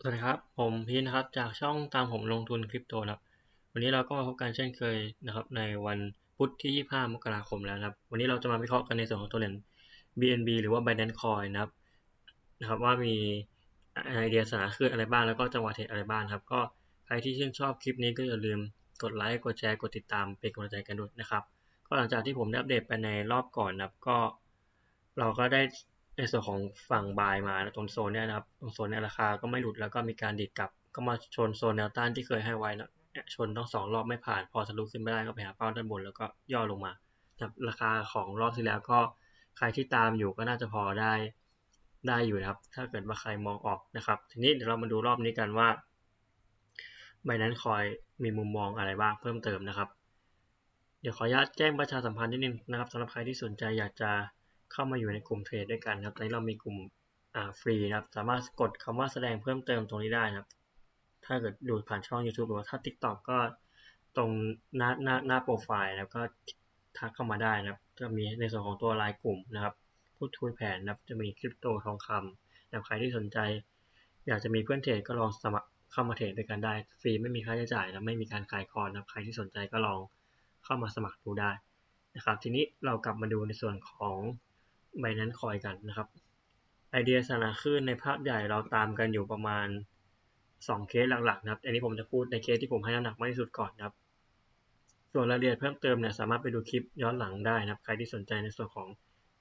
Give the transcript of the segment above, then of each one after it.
สวัสดีครับ ผมพีทนะครับ จากช่องตามผมลงทุนคริปโตนะครับ วันนี้เราก็มาพบกันเช่นเคยนะครับ ในวันพุธที่ 25 มกราคมแล้วนะครับ วันนี้เราจะมาวิเคราะห์กันในส่วนของตัวเหรียญ BNB หรือว่า Binance Coin นะครับนะครับ ว่ามีไอเดียสาระขึ้นอะไรบ้างแล้วก็จังหวะเทรดอะไรบ้างครับ ก็ใครที่ชื่นชอบคลิปนี้ก็อย่าลืมกดไลค์กดแชร์กดติดตามเป็นกำลังใจกันด้วยนะครับ ก็หลังจากที่ผมได้อัปเดตไปในรอบก่อนนะครับก็ เราก็ได้ ในส่วนของฝั่งบายมาตรงโซนเนี้ยนะครับตรงโซนเนี้ยราคาก็ไม่หลุดแล้วก็มีการดิดกลับ ก็มาชนโซนแนวต้านที่เคยให้ไว้นะชนต้องสองรอบไม่ผ่าน พอทะลุขึ้นไม่ได้ก็ไปหาเป้าด้านบนแล้วก็ย่อลงมาครับราคาของรอบที่แล้วก็ใครที่ตามอยู่ก็น่าจะพอได้ได้อยู่นะครับ ถ้าเกิดว่าใครมองออกนะครับ ทีนี้เดี๋ยวเรามาดูรอบนี้กันว่า Binance Coin มีมุมมองอะไรบ้างเพิ่มเติมนะครับ เดี๋ยวขออนุญาตแจ้งประชาสัมพันธ์นิดนึงนะครับสำหรับใครที่สนใจอยากจะ เข้ามาอยู่ในกลุ่มเทรดด้วยกันครับ ตอนนี้เรามีกลุ่มอ่าฟรีนะครับ สามารถกดคำว่าแสดงเพิ่มเติมตรงนี้ได้นะครับ ถ้าเกิดดูผ่านช่อง YouTube หรือว่าถ้า TikTok ก็ตรงหน้าหน้าหน้าโปรไฟล์แล้วก็ทักเข้ามาได้นะครับ จะมีในส่วนของตัวรายกลุ่มนะครับ พูดคุยแผนนะครับ จะมีคริปโตทองคำนะครับใครที่สนใจ อยากจะมีเพื่อนเทรดก็ลองสมัครเข้ามาเทรดด้วยกันได้ ฟรีไม่มีค่าใช้จ่ายนะ ไม่มีการขายคอนนะครับใครที่สนใจก็ลองเข้ามาสมัครดูได้นะครับ ทีนี้เรากลับมาดูในส่วนของ Binance Coin กันนะครับ ไอเดียสาระขึ้นในภาพใหญ่เราตามกันอยู่ประมาณ 2 เคสหลักๆนะครับ อันนี้ผมจะพูดในเคสที่ผมให้น้ำหนักมากที่สุดก่อนนะครับ ส่วนรายละเอียดเพิ่มเติมเนี่ยสามารถไปดูคลิปย้อนหลังได้นะครับ ใครที่สนใจในส่วนของ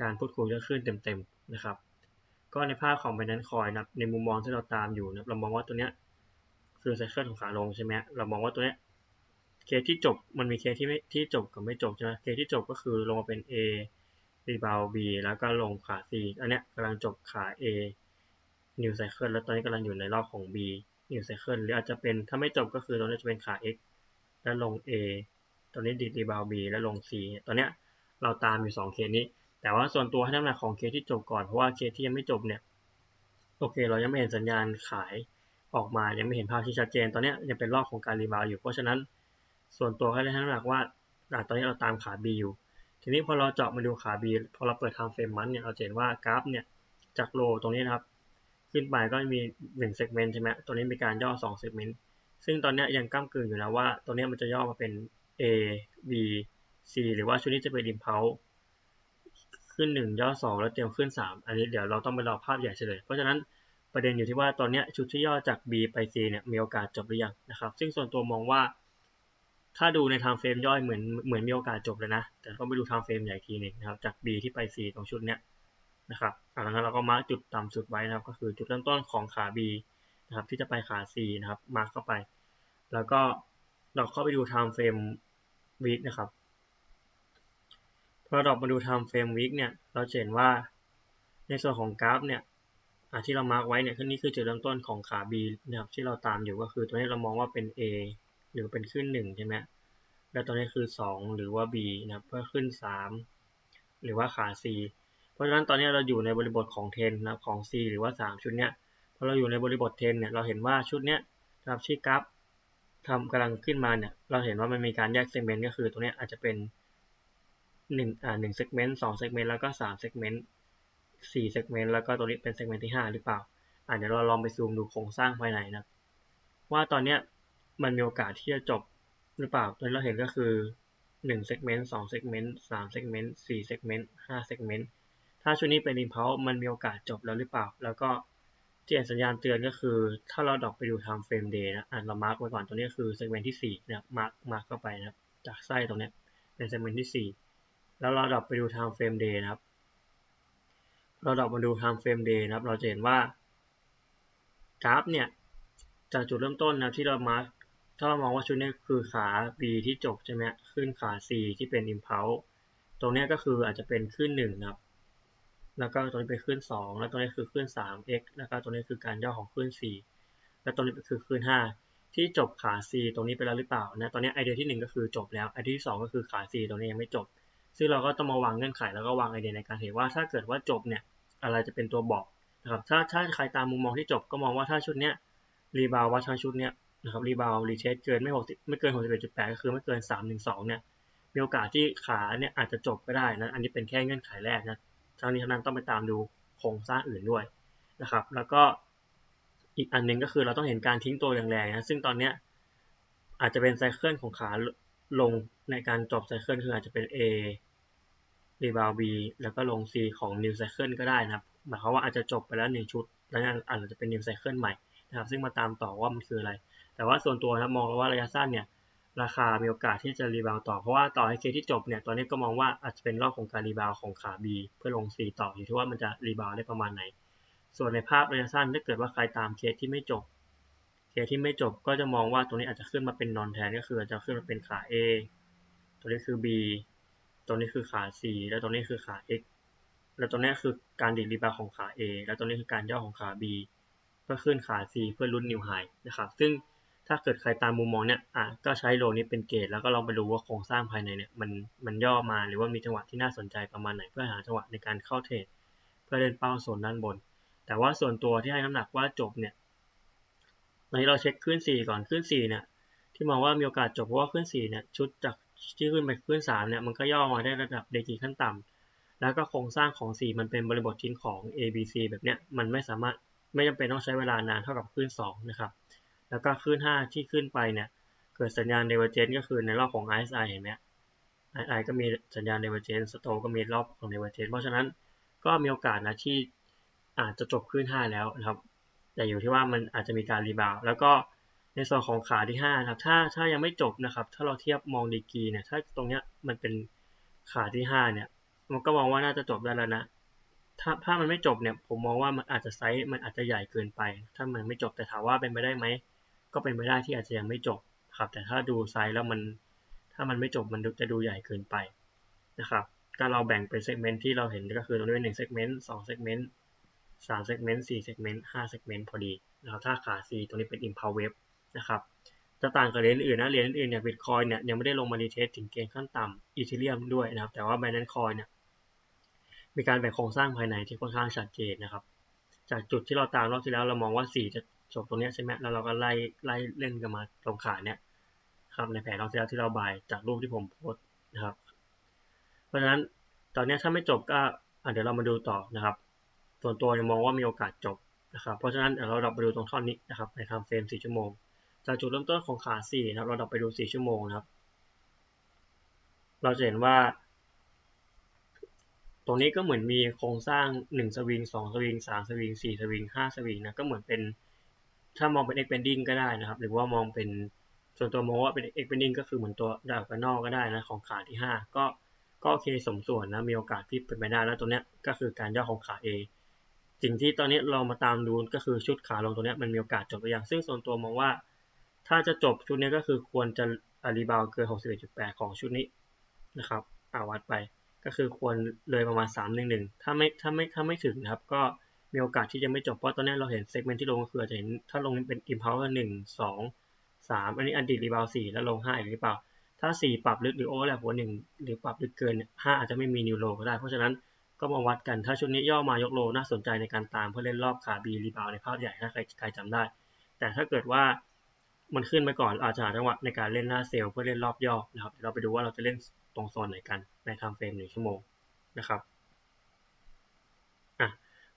การพูดคุยเรื่องขึ้นเต็มๆนะครับ ก็ในภาพของ Binance Coin นะครับในมุมมองที่เราตามอยู่นะเรามองว่าตัวเนี้ยคือไซเคิลของขาลงใช่ไหมเรามองว่าตัวเนี้ยเคสที่จบมันมีเคสที่ไม่ที่จบกับไม่จบใช่ไหมเคสที่จบก็คือลงมาเป็น A รีบาว B แล้วก็ลงขา C อันเนี้ยกำลังจบขา A New Cycle แล้วตอนนี้กำลังอยู่ในรอบของ B New Cycle หรืออาจจะเป็นถ้าไม่จบก็คือตอนนี้จะเป็นขา X แล้วลง A ตอนนี้ดิดรีบาว B แล้วลง C ตอนเนี้ยเราตามอยู่2เคสนี้ แต่ว่าส่วนตัวให้น้ำหนักของเคสที่จบก่อนเพราะว่าเคสที่ยังไม่จบเนี่ยโอเค เรายังไม่เห็นสัญญาณขายออกมายังไม่เห็นภาพที่ชัดเจน ตอนนี้ยังเป็นรอบของการรีบาวอยู่ เพราะฉะนั้นส่วนตัวให้ได้น้ำหนักว่าตอนนี้เราตามขา B อยู่ ทีนี้พอเราเจาะมาดูขา B พอเราเปิดทางเฟรมมันเนี่ยเราเห็นว่ากราฟเนี่ยจากโลตรงนี้นะครับ ขึ้นไปก็มี1เซกเมนต์ใช่ไหมตัวนี้มีการย่อ2เซกเมนต์ซึ่งตอนนี้ยังก้ากึ่งอยู่นะว่า ตัวนี้มันจะย่อมาเป็น A B C หรือว่าชุดนี้จะเป็น impulse ขึ้น 1 ย่อ 2 แล้วเตรียมขึ้น 3 อันนี้เดี๋ยวเราต้องไปรอภาพใหญ่เฉลยเพราะฉะนั้นประเด็นอยู่ที่ว่าตอนนี้ชุดที่ย่อจาก B ไป C เนี่ยมีโอกาสจบหรือยังนะครับ ซึ่งส่วนตัวมองว่า ถ้าดูในทางเฟรมย่อยเหมือนเหมือนมีโอกาสจบเลยนะ แต่ต้องไปดูทางเฟรมใหญ่ทีนึงนะครับ จาก B ที่ไป C ตรงชุดเนี้ยนะครับหลังจากนั้นเราก็มาร์กจุดต่ำสุดไว้นะครับ ก็คือจุดเริ่มต้นของขา B นะครับ ที่จะไปขา C นะครับ มาร์กเข้าไป แล้วก็เราเข้าไปดูทางเฟรมวีคนะครับพอเรามาดู time frame week เนี่ย เราเห็นว่าในส่วนของกราฟเนี่ยที่เรามาร์กไว้เนี่ยคือนี่คือจุดเริ่มต้นของขา B นะครับ ที่เราตามอยู่ก็คือตัวนี้เรามองว่าเป็น A หรือเป็นขึ้น1ใช่ไหมแล้วตัวนี้คือ 2 หรือว่า B นะครับเพื่อขึ้น 3 หรือว่าขา C เพราะฉะนั้นตอนนี้เราอยู่ในบริบทของ 10นะครับของ C หรือว่า 3 ชุดเนี้ยพอเราอยู่ในบริบท 10เนี่ยเราเห็นว่าชุดเนี้ยนะครับที่กราฟทำกำลังขึ้นมาเนี่ยเราเห็นว่ามันมีการแยกเซกเมนต์ก็คือตรงนี้อาจจะเป็น1อ่า1เซกเมนต์2เซกเมนต์แล้วก็3เซกเมนต์4เซกเมนต์แล้วก็ตัวนี้เป็นเซกเมนต์ที่ 5 หรือเปล่าอ่าเดี๋ยวเราลองไปซูมดูโครงสร้างภายในนะว่าตอนเนี้ย มันมีโอกาสที่จะจบหรือเปล่าตัวนี้เราเห็นก็คือ1เซกเมนต์2เซกเมนต์3เซกเมนต์4เซกเมนต์5เซกเมนต์ถ้าชุดนี้เป็น impulse มันมีโอกาสจบแล้วหรือเปล่า แล้วก็ที่สัญญาณเตือนก็คือ ถ้าเราดอกไปดู time frame day นะอ่าเรามาร์กไว้ก่อนตัวนี้คือเซกเมนต์ที่ 4 นะครับมาร์กมาร์กเข้าไปนะครับ จากไส้ตรงนี้เป็นเซกเมนต์ที่ 4 แล้วเราดอกไปดู time frame day นะครับ เราดอกมาดู time frame day นะครับ เราจะเห็นว่ากราฟเนี่ยจากจุดเริ่มต้นนะที่เรามาร์ก ถ้าเรามองว่าชุดนี้คือขา B ที่จบใช่ไหมขึ้นขา C ที่เป็น impulse ตรงนี้ก็คืออาจจะเป็นขึ้น1นะครับ แล้วก็ตรงนี้เป็นขึ้น 2 แล้วตรงนี้คือขึ้น 3x แล้วก็ตรงนี้คือการย่อของขึ้น 4 แล้วตรงนี้คือขึ้น 5 ที่จบขา C ตรงนี้ไปแล้วหรือเปล่านะ ตอนนี้ไอเดียที่ 1 ก็คือจบแล้ว ไอเดียที่ 2 ก็คือขา C ตรงนี้ยังไม่จบ ซึ่งเราก็ต้องมาวางเงื่อนไขแล้วก็วางไอเดียในการเห็นว่าถ้าเกิดว่าจบเนี่ย อะไรจะเป็นตัวบอกนะครับ ถ้าถ้าใครตามมุมมองที่จบก็มองว่าถ้าชุดเนี้ยรีบาวว่าทั้งชุดเนี้ย นะครับรีบาวรีเชสเกินไม่60ไม่เกิน61.8ก็คือไม่เกิน312เนี่ยมีโอกาสที่ขาเนี่ยอาจจะจบก็ได้นะอันนี้เป็นแค่เงื่อนไขแรกนะทั้งนี้ทั้งนั้นต้องไปตามดูโครงสร้างอื่นด้วยนะครับ แล้วก็อีกอันหนึ่งก็คือเราต้องเห็นการทิ้งตัวแรงๆนะซึ่งตอนเนี้ยอาจจะเป็นไซเคิลของขาลงในการจบไซเคิลคืออาจจะเป็น A รีบาว B แล้วก็ลง C ของ New Cycle ก็ได้นะครับหมายความว่าอาจจะจบไปแล้วหนึ่งชุด แล้วอาจจะเป็น New Cycle ใหม่นะครับ ซึ่งมาตามต่อว่ามันคืออะไร แต่ว่าส่วนตัวนะมองว่าระยะสั้นเนี่ยราคามีโอกาสที่จะรีบาวต่อ เพราะว่าต่อให้เคที่จบเนี่ยตอนนี้ก็มองว่าอาจจะเป็นรอบของการรีบาวของขา B เพื่อลง C ต่ออยู่ที่ว่ามันจะรีบาวได้ประมาณไหน ส่วนในภาพระยะสั้นถ้าเกิดว่าใครตามเคสที่ไม่จบ เคสที่ไม่จบก็จะมองว่าตรงนี้อาจจะขึ้นมาเป็นนอนแทนก็คือจะขึ้นมาเป็นขา A ตัวนี้คือ B ตัวนี้คือขา C แล้วตัวนี้คือขา X แล้วตัวนี้คือการดีดรีบาวของขา A แล้วตัวนี้คือการย่อของขา B เพื่อขึ้นขา C เพื่อลุ้นนิวไฮนะครับซึ่ง ถ้าเกิดใครตามมุมมองเนี่ยอะก็ใช้โลนี้เป็นเกจแล้วก็ลองไปดูว่าโครงสร้างภายในเนี่ยมันมันย่อมาหรือว่ามีจังหวะที่น่าสนใจประมาณไหน เพื่อหาจังหวะในการเข้าเทรดเพื่อเล่นเป้าโซนด้านบน แต่ว่าส่วนตัวที่ให้น้ำหนักว่าจบเนี่ยตอนนี้เราเช็คขึ้น 4 ก่อนขึ้น 4 เนี่ย ที่มองว่ามีโอกาสจบเพราะว่าขึ้น 4 เนี่ย ชุดจากที่ขึ้นไปขึ้น 3 เนี่ย มันก็ย่อมาได้ระดับเดกีขั้นต่ำแล้วก็โครงสร้างของ 4 มันเป็นบริบทชิ้นของ A B C แบบเนี้ย มันไม่สามารถไม่จำเป็นต้องใช้เวลานานเท่ากับขึ้น 2 นะครับ แล้วก็ขึ้น5 ที่ขึ้นไปเนี่ย เกิดสัญญาณ divergence ก็คือในรอบของ RSI เห็นไหม RSI ก็มีสัญญาณ divergence Stow ก็มีรอบของ divergence เพราะฉะนั้นก็มีโอกาสนะที่อาจจะจบขึ้น5 แล้วนะครับ แต่อยู่ที่ว่ามันอาจจะมีการรีบาวแล้วก็ในส่วนของขาที่5นะครับ ถ้าถ้ายังไม่จบนะครับ ถ้าเราเทียบมองดีกีเนี่ย ถ้าตรงเนี้ยมันเป็นขาที่ 5 เนี่ย มันก็มองว่าน่าจะจบได้แล้วนะ ถ้าถ้ามันไม่จบเนี่ย ผมมองว่ามันอาจจะไซส์มันอาจจะใหญ่เกินไป ถ้ามันไม่จบแต่ถามว่าเป็นไปได้ไหม ก็เป็นไปได้ที่อาจจะยังไม่จบครับ แต่ถ้าดูไซส์แล้วมันถ้ามันไม่จบมันจะดูใหญ่เกินไปนะครับก็เราแบ่งเป็นเซกเมนต์ที่เราเห็นก็คือตรงนี้เป็นหนึ่งเซกเมนต์สองเซกเมนต์สามเซกเมนต์สี่เซกเมนต์ห้าเซกเมนต์พอดีนะครับถ้าขา C ตรงนี้เป็น impulse wave นะครับจะต่างกับเหรียญอื่นนะเหรียญอื่นเนี่ยบิตคอยเนี่ยยังไม่ได้ลงมารีเทสถึงเกณฑ์ขั้นต่ำอีเทเรียมด้วยนะครับ แต่ว่า Binance Coin เนี่ยมีการแบ่งโครงสร้างภายในที่ค่อนข้างชัดเจนนะครับ จากจุดที่เราตามรอบที่แล้วเรามองว่า 4 จะ จบตรงนี้ใช่ไหมแล้วเราก็ไล่ไล่เล่นกันมาตรงขาเนี่ยครับในแผนรอบที่แล้วที่เราบายจากรูปที่ผมโพสนะครับ เพราะฉะนั้นตอนนี้ถ้าไม่จบก็เดี๋ยวเรามาดูต่อนะครับ ส่วนตัวมองว่ามีโอกาสจบนะครับ เพราะฉะนั้นเดี๋ยวเราดับไปดูตรงท่อนนี้นะครับในไทม์เฟรม4ชั่วโมง จากจุดเริ่มต้นของขา4นะครับเราดับไปดู 4 ชั่วโมงนะครับ เราจะเห็นว่า ตรงนี้ก็เหมือนมีโครงสร้าง 1 สวิง 2 สวิง 3 สวิง 4 สวิง 5 สวิงนะ ก็เหมือนเป็น ถ้ามองเป็น expanding ก็ได้นะครับ หรือว่ามองเป็นส่วนตัวมองว่าเป็น expanding ก็คือเหมือนตัวดาวกนอกก็ได้นะของขาที่ 5 ก็ก็โอเคสมส่วนนะมีโอกาสที่เป็นไปได้แล้วตัวเนี้ยก็คือการย่อของขา A สิ่งที่ตอนนี้เรามาตามดูก็คือชุดขาลงตัวนี้มันมีโอกาสจบไปอย่างซึ่งส่วนตัวมองว่า ถ้าจะจบชุดนี้ก็คือควรจะอารีบาวเกิน 61.8 ของชุดนี้นะครับอาวัดไปก็คือควรเลยประมาณ 311 ถ้าไม่ถ้าไม่ถ้าไม่ถึงนะครับก็ มีโอกาสที่จะไม่จบ เพราะตอนนี้เราเห็นเซกเมนต์ที่ลงก็คือจะเห็นถ้าลงเป็นอิมพาวเวอร์หนึ่งสองสามอันนี้อันดีรีบาวสี่แล้วลงห้าหรือเปล่า ถ้าสี่ปรับลึกหรือโอเวอร์แลปหัวหนึ่งหรือปรับลึกเกินห้าอาจจะไม่มีนิวโลก็ได้ เพราะฉะนั้นก็มาวัดกันถ้าชุดนี้ย่อมายกโลน่าสนใจในการตามเพื่อเล่นรอบขาบีรีบาวในภาพใหญ่ถ้าใครใครจำได้ แต่ถ้าเกิดว่ามันขึ้นไปก่อนอาจจะหาจังหวะในการเล่นหน้าเซลล์เพื่อเล่นรอบย่อนะครับเดี๋ยวเราไปดูว่าเราจะเล่นตรงโซนไหนกันในไทม์เฟรมหนึ่งชั่วโมงนะครับ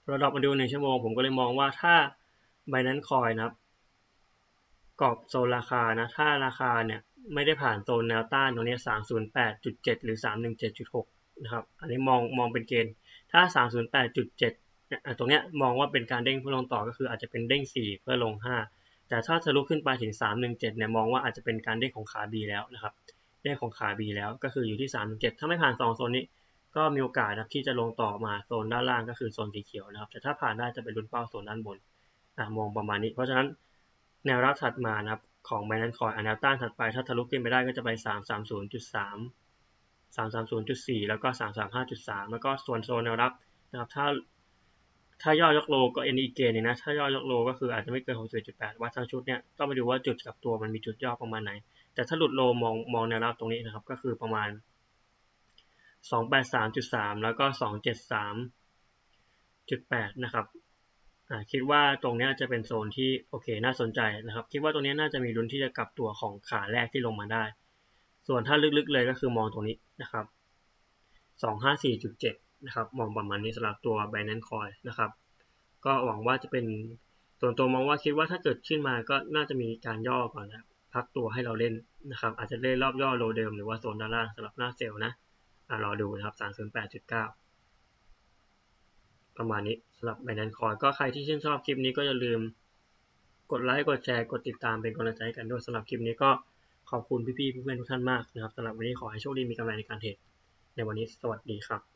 เราดรอปมาดูหนึ่งชั่วโมง ผมก็เลยมองว่าถ้า Binance Coin นะครับกรอบโซนราคานะ ถ้าราคาเนี่ยไม่ได้ผ่านโซนแนวต้านตรงนี้ 308.7 หรือ 317.6 นะครับ อันนี้มองมองเป็นเกณฑ์ ถ้า 308.7 ตรงเนี้ยมองว่าเป็นการเด้งเพื่อลงต่อก็คืออาจจะเป็นเด้ง 4 เพื่อลง 5 แต่ถ้าทะลุขึ้นไปถึง 317 เนี่ยมองว่าอาจจะเป็นการเด้งของขา B แล้วนะครับ เด้งของขา B แล้วก็คืออยู่ที่ 317 ถ้าไม่ผ่าน 2 โซนนี้ ก็มีโอกาสนะที่จะลงต่อมาโซนด้านล่างก็คือโซนสีเขียวนะครับ แต่ถ้าผ่านได้จะเป็นรุ่นเป้าโซนด้านบนอ่ามองประมาณนี้ เพราะฉะนั้นแนวรับถัดมานะครับของ Binance Coin แนวต้านถัดไปถ้าทะลุขึ้นไปได้ก็จะไป 330.3 330.4 แล้วก็ 335.3 แล้วก็ส่วนโซนแนวรับนะครับถ้าถ้าย่อยกโลก็เอ็นอีเกนเนี่ยนะถ้าย่อยกโลก็คืออาจจะไม่เกิน 61.8 วัดทั้งชุดเนี่ยต้องไปดูว่าจุดกับตัวมันมีจุดย่อประมาณไหน แต่ถ้าหลุดโลมองมองแนวรับตรงนี้นะครับก็คือประมาณ 283.3แล้วก็273.8นะครับคิดว่าตรงนี้จะเป็นโซนที่โอเคน่าสนใจนะครับ คิดว่าตรงนี้น่าจะมีลุ้นที่จะกลับตัวของขาแรกที่ลงมาได้ ส่วนถ้าลึกๆเลยก็คือมองตรงนี้นะครับ254.7นะครับมองประมาณนี้สำหรับตัว Binance Coin นะครับ ก็หวังว่าจะเป็นส่วนตัวมองว่าคิดว่าถ้าเกิดขึ้นมาก็น่าจะมีการย่อก่อนนะพักตัวให้เราเล่นนะครับ อาจจะเล่นรอบย่อโลเดิมหรือว่าโซนด้านล่างสำหรับหน้าเซลล์นะ รอดูนะครับ 308.9 ประมาณนี้สำหรับไบแนนคอยก็ใครที่ชื่นชอบคลิปนี้ก็อย่าลืมกดไลค์กดแชร์กดติดตามเป็นกำลังใจกันด้วยสำหรับคลิปนี้ก็ขอบคุณพี่ๆเพื่อนๆทุกท่านมากนะครับสำหรับวันนี้ขอให้โชคดีมีกำไรในการเทรดในวันนี้สวัสดีครับ